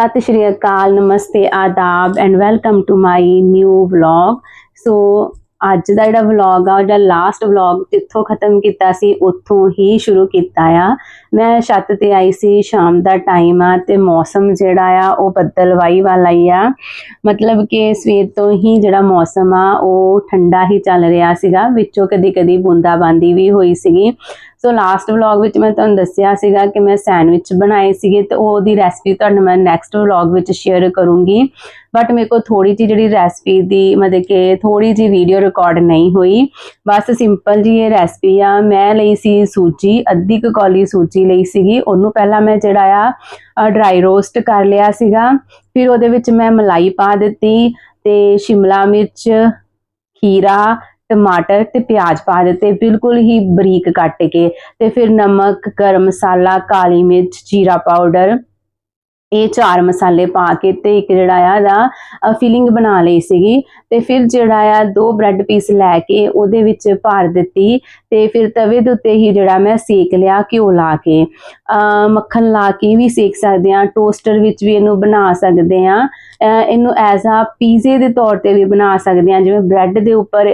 ਸਤਿ ਸ਼੍ਰੀ ਅਕਾਲ, ਨਮਸਤੇ, ਆਦਾਬ and welcome to my new vlog so ਅੱਜ ਦਾ ਜਿਹੜਾ ਵਲੌਗ ਆ ਜਿਹੜਾ ਲਾਸਟ ਵਲੌਗ ਜਿੱਥੋਂ ਖਤਮ ਕੀਤਾ ਸੀ, ਉੱਥੋਂ ਹੀ ਸ਼ੁਰੂ ਕੀਤਾ ਆ। ਮੈਂ ਛੱਤ ਤੇ ਆਈ ਸੀ, ਸ਼ਾਮ ਦਾ ਟਾਈਮ ਆ ਤੇ ਮੌਸਮ ਜਿਹੜਾ ਆ, ਉਹ ਬੱਦਲਵਾਈ ਵਾਲਾ ਹੀ ਆ। ਮਤਲਬ ਕਿ ਸਵੇਰ ਤੋਂ ਹੀ ਜਿਹੜਾ ਮੌਸਮ ਆ, ਉਹ ਠੰਡਾ ਹੀ ਚੱਲ ਰਿਹਾ ਸੀਗਾ। ਵਿੱਚੋਂ ਕਦੀ ਕਦੀ ਬੂੰਦਾਬਾਂਦੀ ਵੀ ਹੋਈ ਸੀਗੀ। ਸੋ ਲਾਸਟ ਵਲੌਗ ਵਿੱਚ ਮੈਂ ਤੁਹਾਨੂੰ ਦੱਸਿਆ ਸੀਗਾ ਕਿ ਮੈਂ ਸੈਂਡਵਿਚ ਬਣਾਏ ਸੀਗੇ ਤੇ ਉਹਦੀ ਰੈਸਪੀ ਤੁਹਾਨੂੰ ਮੈਂ ਨੈਕਸਟ ਵਲੌਗ ਵਿੱਚ ਸ਼ੇਅਰ ਕਰੂੰਗੀ। ਬਟ ਮੇਰੇ ਕੋਲ ਥੋੜੀ ਜਿਹੀ ਜਿਹੜੀ ਰੈਸਪੀ ਦੀ ਮਤਲਬ ਕਿ ਥੋੜੀ ਜਿਹੀ ਵੀਡੀਓ ਰਿਕਾਰਡ ਨਹੀਂ ਹੋਈ। ਬਸ ਸਿੰਪਲ ਜੀ ਇਹ ਰੈਸਪੀ ਆ। ਮੈਂ ਲਈ ਸੀ ਸੂਜੀ, ਅੱਧੀ ਕੁ ਕੌਲੀ ਸੂਜੀ ਲਈ ਸੀਗੀ। ਉਹਨੂੰ ਪਹਿਲਾਂ ਮੈਂ ਜਿਹੜਾ ਆ ਡਰਾਈ ਰੋਸਟ ਕਰ ਲਿਆ ਸੀਗਾ। ਫਿਰ ਉਹਦੇ ਵਿੱਚ ਮੈਂ ਮਲਾਈ ਪਾ ਦਿੱਤੀ ਤੇ ਸ਼ਿਮਲਾ ਮਿਰਚ, ਖੀਰਾ ਟਮਾਟਰ ਤੇ ਪਿਆਜ਼ ਪਾ ਦਿੱਤੇ ਬਿਲਕੁਲ ਹੀ ਬਰੀਕ ਕੱਟ ਕੇ ਤੇ ਫਿਰ ਨਮਕ, ਗਰਮ ਮਸਾਲਾ, ਕਾਲੀ ਮਿਰਚ, ਜੀਰਾ ਪਾਊਡਰ ਇਹ ਚਾਰ ਮਸਾਲੇ ਪਾ ਕੇ ਤੇ ਇੱਕ ਜਿਹੜਾ ਆ ਦਾ ਫਿਲਿੰਗ ਬਣਾ ਲਈ ਸੀਗੀ। ਤੇ ਫਿਰ ਜਿਹੜਾ ਆ ਦੋ ਬ੍ਰੈਡ ਪੀਸ ਲੈ ਕੇ ਉਹਦੇ ਵਿੱਚ ਭਰ ਦਿੱਤੀ ਤੇ ਫਿਰ ਤਵੇ ਦੇ ਉੱਤੇ ਹੀ ਜਿਹੜਾ ਮੈਂ ਸੇਕ ਲਿਆ ਘਿਓ ਲਾ ਕੇ। ਮੱਖਣ ਲਾ ਕੇ ਵੀ ਸੇਕ ਸਕਦੇ ਆ ਟੋਸਟਰ ਵਿੱਚ ਵੀ ਇਹਨੂੰ ਬਣਾ ਸਕਦੇ ਆ ਇਹਨੂੰ ਐਜ਼ ਆ ਪੀਜ਼ੇ ਦੇ ਤੌਰ ਤੇ ਵੀ ਬਣਾ ਸਕਦੇ ਆ ਜਿਵੇਂ ਬ੍ਰੈਡ ਦੇ ਉੱਪਰ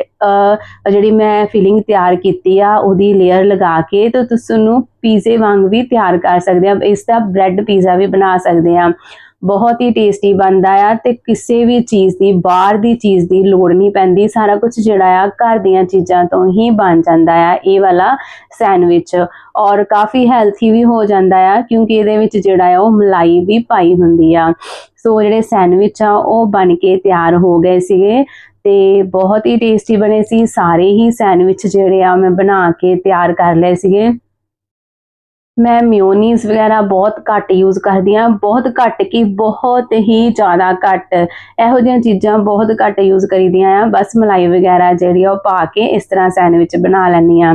ਜਿਹੜੀ ਮੈਂ ਫਿਲਿੰਗ ਤਿਆਰ ਕੀਤੀ ਆ, ਉਹਦੀ ਲੇਅਰ ਲਗਾ ਕੇ ਤੇ ਤੁਸੀਂ ਉਹਨੂੰ ਪੀਜ਼ੇ ਵਾਂਗ ਵੀ ਤਿਆਰ ਕਰ ਸਕਦੇ ਆ, ਇਸ ਦਾ ਬ੍ਰੈਡ ਪੀਜ਼ਾ ਵੀ ਬਣਾ ਸਕਦੇ ਆ। ਬਹੁਤ ਹੀ ਟੇਸਟੀ ਬਣਦਾ ਆ ਤੇ ਕਿਸੇ ਵੀ ਚੀਜ਼ ਦੀ, ਬਾਹਰ ਦੀ ਚੀਜ਼ ਦੀ ਲੋੜ ਨਹੀਂ ਪੈਂਦੀ। ਸਾਰਾ ਕੁਝ ਜਿਹੜਾ ਆ ਘਰ ਦੀਆਂ ਚੀਜ਼ਾਂ ਤੋਂ ਹੀ ਬਣ ਜਾਂਦਾ ਆ, ਇਹ ਵਾਲਾ ਸੈਂਡਵਿਚ। ਔਰ ਕਾਫੀ ਹੈਲਥੀ ਵੀ ਹੋ ਜਾਂਦਾ ਆ, ਕਿਉਂਕਿ ਇਹਦੇ ਵਿੱਚ ਜਿਹੜਾ ਆ ਉਹ ਮਲਾਈ ਵੀ ਪਾਈ ਹੁੰਦੀ ਆ। ਸੋ ਜਿਹੜੇ ਸੈਂਡਵਿਚ ਆ, ਉਹ ਬਣ ਕੇ ਤਿਆਰ ਹੋ ਗਏ ਸੀਗੇ ਤੇ ਬਹੁਤ ਹੀ ਟੇਸਟੀ ਬਣੇ ਸੀ। ਸਾਰੇ ਹੀ ਸੈਂਡਵਿਚ ਜਿਹੜੇ ਆ ਮੈਂ ਬਣਾ ਕੇ ਤਿਆਰ ਕਰ ਲਏ ਸੀਗੇ। ਮੈਂ ਮਿਓਨੀਜ਼ ਵਗੈਰਾ ਬਹੁਤ ਘੱਟ ਯੂਜ਼ ਕਰਦੀ ਆ ਬਹੁਤ ਘੱਟ ਕੀ ਬਹੁਤ ਹੀ ਜ਼ਿਆਦਾ ਘੱਟ। ਇਹੋ ਜਿਹੀਆਂ ਚੀਜ਼ਾਂ ਬਹੁਤ ਘੱਟ ਯੂਜ਼ ਕਰੀਦੀਆਂ ਆ, ਬਸ ਮਲਾਈ ਵਗੈਰਾ ਜਿਹੜੀ ਆ ਉਹ ਪਾ ਕੇ ਇਸ ਤਰ੍ਹਾਂ ਸੈਂਡਵਿਚ ਬਣਾ ਲੈਂਦੀ ਆ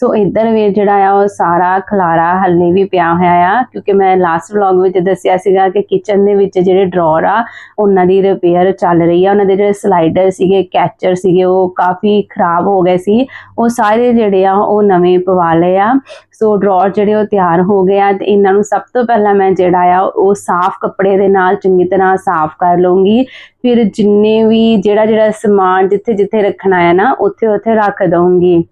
ਸੋ ਇੱਧਰ ਵੀ ਜਿਹੜਾ ਆ, ਉਹ ਸਾਰਾ ਖਲਾਰਾ ਹੱਲੇ ਵੀ ਪਿਆ ਹੋਇਆ ਆ, ਕਿਉਂਕਿ ਮੈਂ ਲਾਸਟ ਵਲੌਗ ਵਿੱਚ ਦੱਸਿਆ ਸੀਗਾ ਕਿ ਕਿਚਨ ਦੇ ਵਿੱਚ ਜਿਹੜੇ ਡਰਾਅਰ ਆ, ਉਹਨਾਂ ਦੀ ਰਿਪੇਅਰ ਚੱਲ ਰਹੀ ਆ। ਉਹਨਾਂ ਦੇ ਜਿਹੜੇ ਸਲਾਈਡਰ ਸੀਗੇ ਕੈਚਰ ਸੀਗੇ, ਉਹ ਕਾਫੀ ਖਰਾਬ ਹੋ ਗਏ ਸੀ। ਉਹ ਸਾਰੇ ਜਿਹੜੇ ਆ, ਉਹ ਨਵੇਂ ਪਵਾ ਲਏ ਆ। ਸੋ ਡਰਾਅਰ ਜਿਹੜੇ ਉਹ ਤਿਆਰ ਹੋ ਗਏ ਆ। ਤੇ ਇਹਨਾਂ ਨੂੰ ਸਭ ਤੋਂ ਪਹਿਲਾਂ ਮੈਂ ਜਿਹੜਾ ਆ, ਉਹ ਸਾਫ਼ ਕੱਪੜੇ ਦੇ ਨਾਲ ਚੰਗੀ ਤਰ੍ਹਾਂ ਸਾਫ਼ ਕਰ ਲਵਾਂਗੀ ਫਿਰ ਜਿੰਨੇ ਵੀ ਜਿਹੜਾ ਜਿਹੜਾ ਸਮਾਨ ਜਿੱਥੇ ਜਿੱਥੇ ਰੱਖਣਾ ਹੈ ਨਾ ਉੱਥੇ ਉੱਥੇ ਰੱਖ ਦਵਾਂਗੀ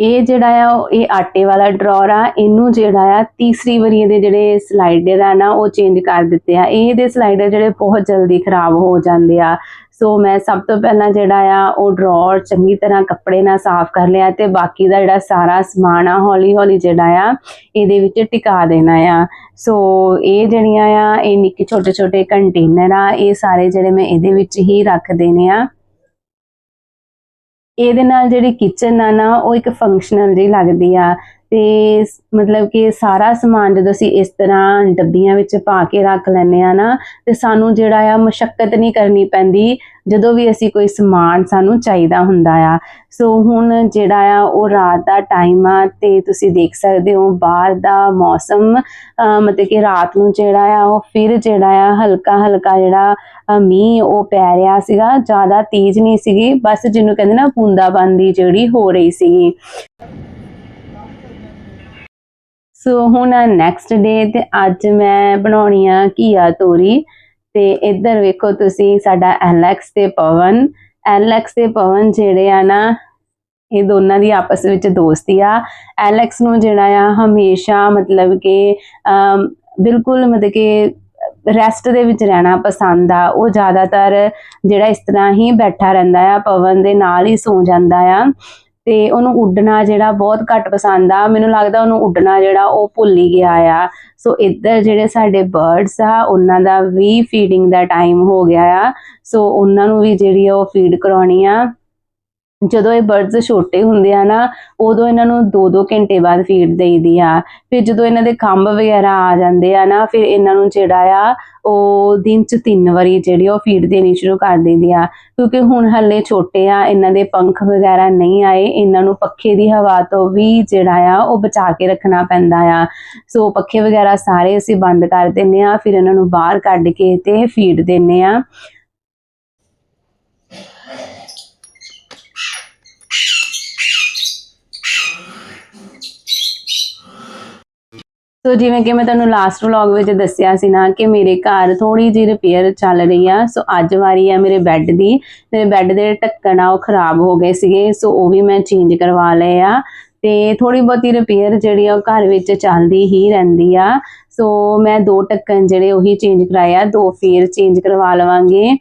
ਇਹ ਜਿਹੜਾ ਆ ਇਹ ਆਟੇ ਵਾਲਾ ਡਰਾਅਰ ਆ, ਇਹਨੂੰ ਜਿਹੜਾ ਆ ਤੀਸਰੀ ਵਾਰੀ ਇਹਦੇ ਜਿਹੜੇ ਸਲਾਈਡਰ ਆ ਨਾ, ਉਹ ਚੇਂਜ ਕਰ ਦਿੱਤੇ ਆ। ਇਹਦੇ ਸਲਾਈਡਰ ਜਿਹੜੇ ਬਹੁਤ ਜਲਦੀ ਖਰਾਬ ਹੋ ਜਾਂਦੇ ਆ। ਸੋ ਮੈਂ ਸਭ ਤੋਂ ਪਹਿਲਾਂ ਜਿਹੜਾ ਆ, ਉਹ ਡਰਾਅਰ ਚੰਗੀ ਤਰ੍ਹਾਂ ਕੱਪੜੇ ਨਾਲ ਸਾਫ਼ ਕਰ ਲਿਆ ਤੇ ਬਾਕੀ ਦਾ ਜਿਹੜਾ ਸਾਰਾ ਸਮਾਨ ਆ ਹੌਲੀ ਹੌਲੀ ਜਿਹੜਾ ਆ, ਇਹਦੇ ਵਿੱਚ ਟਿਕਾ ਦੇਣਾ ਆ। ਸੋ ਇਹ ਜਿਹੜੀਆਂ ਆ, ਇਹ ਨਿੱਕੇ ਛੋਟੇ ਛੋਟੇ ਕੰਟੇਨਰ ਆ, ਇਹ ਸਾਰੇ ਜਿਹੜੇ ਮੈਂ ਇਹਦੇ ਵਿੱਚ ਹੀ ਰੱਖ ਦੇਣੇ ਆ। ਇਹਦੇ ਨਾਲ ਜਿਹੜੀ ਕਿਚਨ ਆ ਨਾ ਉਹ ਇੱਕ ਫੰਕਸ਼ਨਲ ਜਿਹੀ ਲੱਗਦੀ ਆ। ਤੇ ਮਤਲਬ ਕਿ ਸਾਰਾ ਸਮਾਨ ਜਦੋਂ ਅਸੀਂ ਇਸ ਤਰ੍ਹਾਂ ਡੱਬੀਆਂ ਵਿੱਚ ਪਾ ਕੇ ਰੱਖ ਲੈਨੇ ਆ ਨਾ, ਤੇ ਸਾਨੂੰ ਜਿਹੜਾ ਆ ਮੁਸ਼ਕਲ ਨਹੀਂ ਕਰਨੀ ਪੈਂਦੀ, ਜਦੋਂ ਵੀ ਅਸੀਂ ਕੋਈ ਸਮਾਨ ਸਾਨੂੰ ਚਾਹੀਦਾ ਹੁੰਦਾ ਆ। ਸੋ ਹੁਣ ਜਿਹੜਾ ਆ ਉਹ ਰਾਤ ਦਾ ਟਾਈਮ ਆ ਤੇ ਤੁਸੀਂ ਦੇਖ ਸਕਦੇ ਹੋ ਬਾਹਰ ਦਾ ਮੌਸਮ ਮਤਲਬ ਕਿ ਰਾਤ ਨੂੰ ਜਿਹੜਾ ਆ ਉਹ ਫਿਰ ਜਿਹੜਾ ਆ ਹਲਕਾ ਹਲਕਾ ਜਿਹੜਾ ਮੀਂਹ ਉਹ ਪੈ ਰਿਹਾ ਸੀਗਾ, ਜ਼ਿਆਦਾ ਤੇਜ਼ ਨਹੀਂ ਸੀਗੀ, ਬਸ ਜਿਹਨੂੰ ਕਹਿੰਦੇ ਨਾ ਬੂੰਦਾਬਾਂਦੀ ਜਿਹੜੀ ਹੋ ਰਹੀ ਸੀਗੀ। ਸੋ ਹੁਣ ਨੈਕਸਟ ਡੇ ਤੇ ਅੱਜ ਮੈਂ ਬਣਾਉਣੀ ਆ ਘੀਆ ਤੋਰੀ। ਤੇ ਇੱਧਰ ਵੇਖੋ ਤੁਸੀਂ, ਸਾਡਾ ਐਲੈਕਸ ਤੇ ਪਵਨ। ਐਲੈਕਸ ਤੇ ਪਵਨ ਜਿਹੜੇ ਆ ਨਾ, ਇਹ ਦੋਨਾਂ ਦੀ ਆਪਸ ਵਿੱਚ ਦੋਸਤੀ ਆ। ਐਲੈਕਸ ਨੂੰ ਜਿਹੜਾ ਆ, ਹਮੇਸ਼ਾ ਮਤਲਬ ਕਿ ਬਿਲਕੁਲ ਮਤਲਬ ਕਿ ਰੈਸਟ ਦੇ ਵਿੱਚ ਰਹਿਣਾ ਪਸੰਦ ਆ। ਉਹ ਜ਼ਿਆਦਾਤਰ ਜਿਹੜਾ ਇਸ ਤਰ੍ਹਾਂ ਹੀ ਬੈਠਾ ਰਹਿੰਦਾ ਆ, ਪਵਨ ਦੇ ਨਾਲ ਹੀ ਸੌ ਜਾਂਦਾ ਆ। ਤੇ ਉਹਨੂੰ ਉੱਡਣਾ ਜਿਹੜਾ ਬਹੁਤ ਘੱਟ ਪਸੰਦ ਆ। ਮੈਨੂੰ ਲੱਗਦਾ ਉਹਨੂੰ ਉੱਡਣਾ ਜਿਹੜਾ ਉਹ ਭੁੱਲ ਹੀ ਗਿਆ ਆ। ਸੋ ਇੱਧਰ ਜਿਹੜੇ ਸਾਡੇ ਬਰਡਸ ਆ, ਉਹਨਾਂ ਦਾ ਵੀ ਫੀਡਿੰਗ ਦਾ ਟਾਈਮ ਹੋ ਗਿਆ ਆ। ਸੋ ਉਹਨਾਂ ਨੂੰ ਵੀ ਜਿਹੜੀ ਉਹ ਫੀਡ ਕਰਾਉਣੀ ਆ। ਜਦੋਂ ਇਹ ਬਰਡਸ ਛੋਟੇ ਹੁੰਦੇ ਆ ਨਾ, ਉਦੋਂ ਇਹਨਾਂ ਨੂੰ 2-2 ਘੰਟੇ ਬਾਅਦ ਫੀਡ ਦੇਈਦੀ ਆ। ਫਿਰ ਜਦੋਂ ਇਹਨਾਂ ਦੇ ਖੰਭ ਵਗੈਰਾ ਆ ਜਾਂਦੇ ਆ ਨਾ, ਫਿਰ ਇਹਨਾਂ ਨੂੰ ਜਿਹੜਾ ਆ, ਉਹ ਦਿਨ ਚ ਤਿੰਨ ਵਾਰੀ ਜਿਹੜੀ ਉਹ ਫੀਡ ਦੇਣੀ ਸ਼ੁਰੂ ਕਰ ਦਿੰਦੀ ਆ। ਕਿਉਂਕਿ ਹੁਣ ਹੱਲੇ ਛੋਟੇ ਆ, ਇਹਨਾਂ ਦੇ ਪੰਖ ਵਗੈਰਾ ਨਹੀਂ ਆਏ, ਇਹਨਾਂ ਨੂੰ ਪੱਖੇ ਦੀ ਹਵਾ ਤੋਂ ਵੀ ਜਿਹੜਾ ਆ, ਉਹ ਬਚਾ ਕੇ ਰੱਖਣਾ ਪੈਂਦਾ ਆ। ਸੋ ਪੱਖੇ ਵਗੈਰਾ ਸਾਰੇ ਅਸੀਂ ਬੰਦ ਕਰ ਦਿੰਨੇ ਆ, ਫਿਰ ਇਹਨਾਂ ਨੂੰ ਬਾਹਰ ਕੱਢ ਕੇ ਤੇ ਫੀਡ ਦਿੰਨੇ ਆ। ਸੋ ਜਿਵੇਂ ਕਿ ਮੈਂ ਤੁਹਾਨੂੰ ਲਾਸਟ ਵਲੌਗ ਵਿੱਚ ਦੱਸਿਆ ਸੀ ਨਾ ਕਿ ਮੇਰੇ ਘਰ ਥੋੜੀ ਜਿਹੀ ਰਿਪੇਅਰ ਚੱਲ ਰਹੀ ਆ। ਸੋ ਅੱਜ ਵਾਰੀ ਆ ਮੇਰੇ ਬੈੱਡ ਦੀ। ਮੇਰੇ ਬੈੱਡ ਦੇ ਢੱਕਣ ਆ, ਉਹ ਖਰਾਬ ਹੋ ਗਏ ਸੀਗੇ। ਸੋ ਉਹ ਵੀ ਮੈਂ ਚੇਂਜ ਕਰਵਾ ਲਏ ਆ। ਤੇ ਥੋੜੀ ਬਹੁਤੀ ਰਿਪੇਅਰ ਜਿਹੜੀ ਆ ਉਹ ਘਰ ਵਿੱਚ ਚੱਲਦੀ ਹੀ ਰਹਿੰਦੀ ਆ। ਸੋ ਮੈਂ ਦੋ ਢੱਕਣ ਜਿਹੜੇ ਉਹੀ ਚੇਂਜ ਕਰਾਏ ਆ, ਦੋ ਫੇਰ ਚੇਂਜ ਕਰਵਾ ਲਵਾਂਗੇ।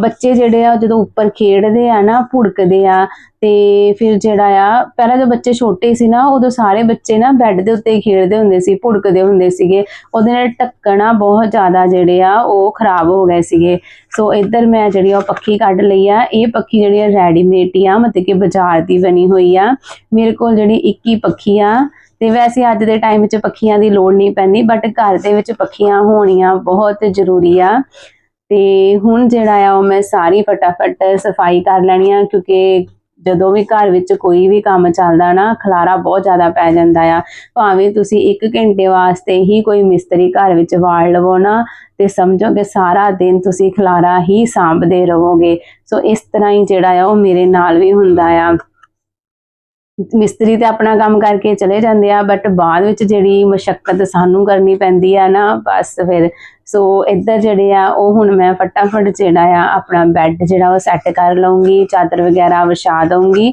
ਬੱਚੇ ਜਿਹੜੇ ਆ ਜਦੋਂ ਉੱਪਰ ਖੇਡਦੇ ਆ ਨਾ, ਭੁੜਕਦੇ ਆ, ਤੇ ਫਿਰ ਜਿਹੜਾ ਆ, ਪਹਿਲਾਂ ਜਦੋਂ ਬੱਚੇ ਛੋਟੇ ਸੀ ਨਾ, ਉਦੋਂ ਸਾਰੇ ਬੱਚੇ ਨਾ ਬੈੱਡ ਦੇ ਉੱਤੇ ਹੀ ਖੇਡਦੇ ਹੁੰਦੇ ਸੀ, ਭੁੜਕਦੇ ਹੁੰਦੇ ਸੀਗੇ। ਉਹਦੇ ਨਾਲ ਢੱਕਣਾ ਬਹੁਤ ਜ਼ਿਆਦਾ ਜਿਹੜੇ ਆ, ਉਹ ਖਰਾਬ ਹੋ ਗਏ ਸੀਗੇ। ਸੋ ਇੱਧਰ ਮੈਂ ਜਿਹੜੀ ਆ ਉਹ ਪੱਖੀ ਕੱਢ ਲਈ ਆ, ਇਹ ਪੱਖੀ ਜਿਹੜੀ ਆ ਰੈਡੀਮੇਡ ਹੀ ਆ, ਮਤਲਬ ਕਿ ਬਾਜ਼ਾਰ ਦੀ ਬਣੀ ਹੋਈ ਆ। ਮੇਰੇ ਕੋਲ ਜਿਹੜੀ ਇੱਕ ਹੀ ਪੱਖੀ ਆ ਤੇ ਵੈਸੇ ਅੱਜ ਦੇ ਟਾਈਮ 'ਚ ਪੱਖੀਆਂ ਦੀ ਲੋੜ ਨਹੀਂ ਪੈਂਦੀ ਬਟ ਘਰ ਦੇ ਵਿੱਚ ਪੱਖੀਆਂ ਹੋਣੀਆਂ ਬਹੁਤ ਜ਼ਰੂਰੀ ਆ। ਤੇ ਹੁਣ ਜਿਹੜਾ ਆ, ਉਹ ਮੈਂ ਸਾਰੀ ਫਟਾਫਟ ਸਫ਼ਾਈ ਕਰ ਲੈਣੀ ਆ, ਕਿਉਂਕਿ ਜਦੋਂ ਵੀ ਘਰ ਵਿੱਚ ਕੋਈ ਵੀ ਕੰਮ ਚੱਲਦਾ ਨਾ, ਖਲਾਰਾ ਬਹੁਤ ਜ਼ਿਆਦਾ ਪੈ ਜਾਂਦਾ ਆ। ਭਾਵੇਂ ਤੁਸੀਂ 1 ਘੰਟੇ ਵਾਸਤੇ ਹੀ ਕੋਈ ਮਿਸਤਰੀ ਘਰ ਵਿੱਚ ਵਾੜ ਲਵੋ ਨਾ, ਤੇ ਸਮਝੋ ਕਿ ਸਾਰਾ ਦਿਨ ਤੁਸੀਂ ਖਲਾਰਾ ਹੀ ਸਾਂਭਦੇ ਰਹੋਗੇ। ਸੋ ਇਸ ਤਰ੍ਹਾਂ ਹੀ ਜਿਹੜਾ ਆ, ਉਹ ਮੇਰੇ ਨਾਲ ਵੀ ਹੁੰਦਾ ਆ। ਮਿਸਤਰੀ ਤੇ ਆਪਣਾ ਕੰਮ ਕਰਕੇ ਚਲੇ ਜਾਂਦੇ ਆ ਬਟ ਬਾਅਦ ਵਿੱਚ ਜਿਹੜੀ ਮਸ਼ੱਕਤ ਸਾਨੂੰ ਕਰਨੀ ਪੈਂਦੀ ਆ ਨਾ, ਬਸ ਫਿਰ। ਸੋ ਇੱਧਰ ਜਿਹੜੇ ਆ, ਉਹ ਹੁਣ ਮੈਂ ਫਟਾਫਟ ਜਿਹੜਾ ਆ, ਆਪਣਾ ਬੈੱਡ ਜਿਹੜਾ ਉਹ ਸੈੱਟ ਕਰ ਲਵਾਂਗੀ ਚਾਦਰ ਵਗੈਰਾ ਵਿਛਾ ਦਵਾਂਗੀ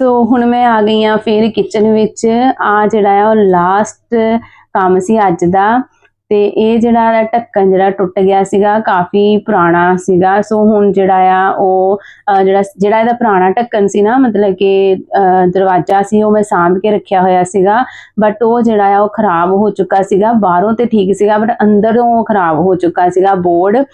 ਸੋ ਹੁਣ ਮੈਂ ਆ ਗਈ ਆ ਫਿਰ ਕਿਚਨ ਵਿੱਚ। ਆ ਜਿਹੜਾ ਆ ਉਹ ਲਾਸਟ ਕੰਮ ਸੀ ਅੱਜ ਦਾ। ਤੇ ਇਹ ਜਿਹੜਾ ਢੱਕਣ ਜਿਹੜਾ ਟੁੱਟ ਗਿਆ ਸੀਗਾ, ਕਾਫੀ ਪੁਰਾਣਾ ਸੀਗਾ। ਸੋ ਹੁਣ ਜਿਹੜਾ ਆ ਉਹ ਜਿਹੜਾ ਜਿਹੜਾ ਇਹਦਾ ਪੁਰਾਣਾ ਢੱਕਣ ਸੀ ਨਾ, ਮਤਲਬ ਕਿ ਦਰਵਾਜ਼ਾ ਸੀ, ਉਹ ਮੈਂ ਸਾਂਭ ਕੇ ਰੱਖਿਆ ਹੋਇਆ ਸੀਗਾ। ਬਟ ਉਹ ਜਿਹੜਾ ਆ ਉਹ ਖਰਾਬ ਹੋ ਚੁੱਕਾ ਸੀਗਾ। ਬਾਹਰੋਂ ਤੇ ਠੀਕ ਸੀਗਾ ਬਟ ਅੰਦਰੋਂ ਉਹ ਖਰਾਬ ਹੋ ਚੁੱਕਾ ਸੀਗਾ ਬੋਰਡ।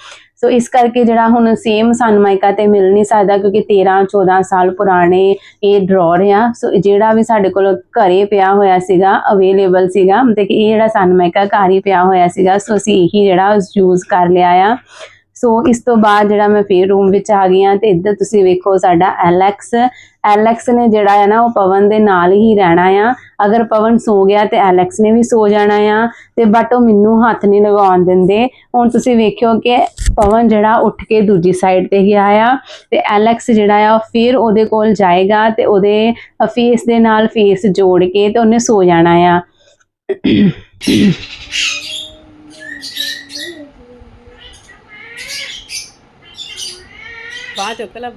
ਸੋ ਇਸ ਕਰਕੇ ਜਿਹੜਾ ਹੁਣ ਸੇਮ ਸਨਮਾਈਕਾ ਤੇ ਮਿਲ ਨਹੀਂ ਸਕਦਾ ਕਿਉਂਕਿ 13 14 ਸਾਲ ਪੁਰਾਣੇ ਇਹ ਡਰਾਅਰ ਆ ਸੋ ਜਿਹੜਾ ਵੀ ਸਾਡੇ ਕੋਲ ਘਰੇ ਪਿਆ ਹੋਇਆ ਸੀਗਾ ਅਵੇਲੇਬਲ ਸੀਗਾ, ਮਤਲਬ ਕਿ ਇਹ ਜਿਹੜਾ ਸਨਮਾਈਕਾ ਘਰ ਹੀ ਪਿਆ ਹੋਇਆ ਸੀਗਾ ਸੋ ਅਸੀਂ ਇਹੀ ਜਿਹੜਾ ਯੂਜ਼ ਕਰ ਲਿਆ ਆ। ਸੋ ਇਸ ਤੋਂ ਬਾਅਦ ਜਿਹੜਾ ਮੈਂ ਫੇਰ ਰੂਮ ਵਿੱਚ ਆ ਗਈ ਆ ਤੇ ਇੱਧਰ ਤੁਸੀਂ ਵੇਖੋ ਸਾਡਾ ਐਲੈਕਸ ਐਲੈਕਸ ਨੇ ਜਿਹੜਾ ਹੈ ਨਾ, ਉਹ ਪਵਨ ਦੇ ਨਾਲ ਹੀ ਰਹਿਣਾ ਆ। ਅਗਰ ਪਵਨ ਸੋ ਗਿਆ ਤੇ ਐਲੈਕਸ ਨੇ ਵੀ ਸੋ ਜਾਣਾ ਆ, ਤੇ ਬਟ ਉਹ ਮੈਨੂੰ ਹੱਥ ਨਹੀਂ ਲਗਾਉਣ ਦਿੰਦੇ। ਹੁਣ ਤੁਸੀਂ ਵੇਖਿਓ ਕਿ ਪਵਨ ਜਿਹੜਾ ਉੱਠ ਕੇ ਦੂਜੀ ਸਾਈਡ ਤੇ ਗਿਆ ਆ, ਤੇ ਐਲੈਕਸ ਜਿਹੜਾ ਆ ਫਿਰ ਉਹਦੇ ਕੋਲ ਜਾਏਗਾ ਤੇ ਉਹਦੇ ਫੇਸ ਦੇ ਨਾਲ ਫੇਸ ਜੋੜ ਕੇ ਤੇ ਉਹਨੇ ਸੋ ਜਾਣਾ ਆ। ਬਾਹ ਚੁੱਕ ਲੈ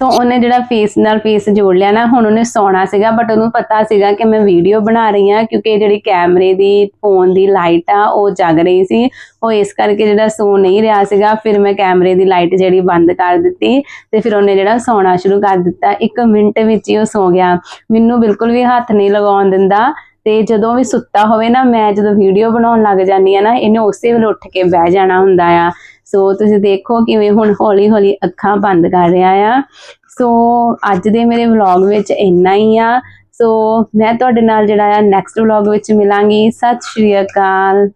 ਸੋ ਉਹਨੇ ਜਿਹੜਾ ਫੇਸ ਨਾਲ ਫੇਸ ਜੋੜ ਲਿਆ ਨਾ, ਹੁਣ ਉਹਨੇ ਸੌਣਾ ਸੀਗਾ ਬਟ ਉਹਨੂੰ ਪਤਾ ਸੀਗਾ ਕਿ ਮੈਂ ਵੀਡੀਓ ਬਣਾ ਰਹੀ ਹਾਂ, ਕਿਉਂਕਿ ਜਿਹੜੀ ਕੈਮਰੇ ਦੀ ਫੋਨ ਦੀ ਲਾਈਟ ਆ, ਉਹ ਜਗ ਰਹੀ ਸੀ। ਉਹ ਇਸ ਕਰਕੇ ਜਿਹੜਾ ਸੌ ਨਹੀਂ ਰਿਹਾ ਸੀਗਾ, ਫਿਰ ਮੈਂ ਕੈਮਰੇ ਦੀ ਲਾਈਟ ਜਿਹੜੀ ਬੰਦ ਕਰ ਦਿੱਤੀ ਤੇ ਫਿਰ ਉਹਨੇ ਜਿਹੜਾ ਸੌਣਾ ਸ਼ੁਰੂ ਕਰ ਦਿੱਤਾ। ਇੱਕ ਮਿੰਟ ਵਿੱਚ ਹੀ ਉਹ ਸੌ ਗਿਆ। ਮੈਨੂੰ ਬਿਲਕੁਲ ਵੀ ਹੱਥ ਨਹੀਂ ਲਗਾਉਣ ਦਿੰਦਾ ਤੇ ਜਦੋਂ ਵੀ ਸੁੱਤਾ ਹੋਵੇ ਨਾ, ਮੈਂ ਜਦੋਂ ਵੀਡੀਓ ਬਣਾਉਣ ਲੱਗ ਜਾਂਦੀ ਆ ਨਾ, ਇਹਨੇ ਉਸੇ ਵੇਲੇ ਉੱਠ ਕੇ ਬਹਿ ਜਾਣਾ ਹੁੰਦਾ ਆ। ਸੋ ਤੁਸੀਂ ਦੇਖੋ ਕਿਵੇਂ ਹੁਣ ਹੌਲੀ ਹੌਲੀ ਅੱਖਾਂ ਬੰਦ ਕਰ ਰਿਹਾ ਆ। ਸੋ ਅੱਜ ਦੇ ਮੇਰੇ ਵਲੌਗ ਵਿੱਚ ਇੰਨਾ ਹੀ ਆ। ਸੋ ਮੈਂ ਤੁਹਾਡੇ ਨਾਲ ਜਿਹੜਾ ਆ ਨੈਕਸਟ ਵਲੌਗ ਵਿੱਚ ਮਿਲਾਂਗੀ। ਸਤਿ ਸ਼੍ਰੀ ਅਕਾਲ।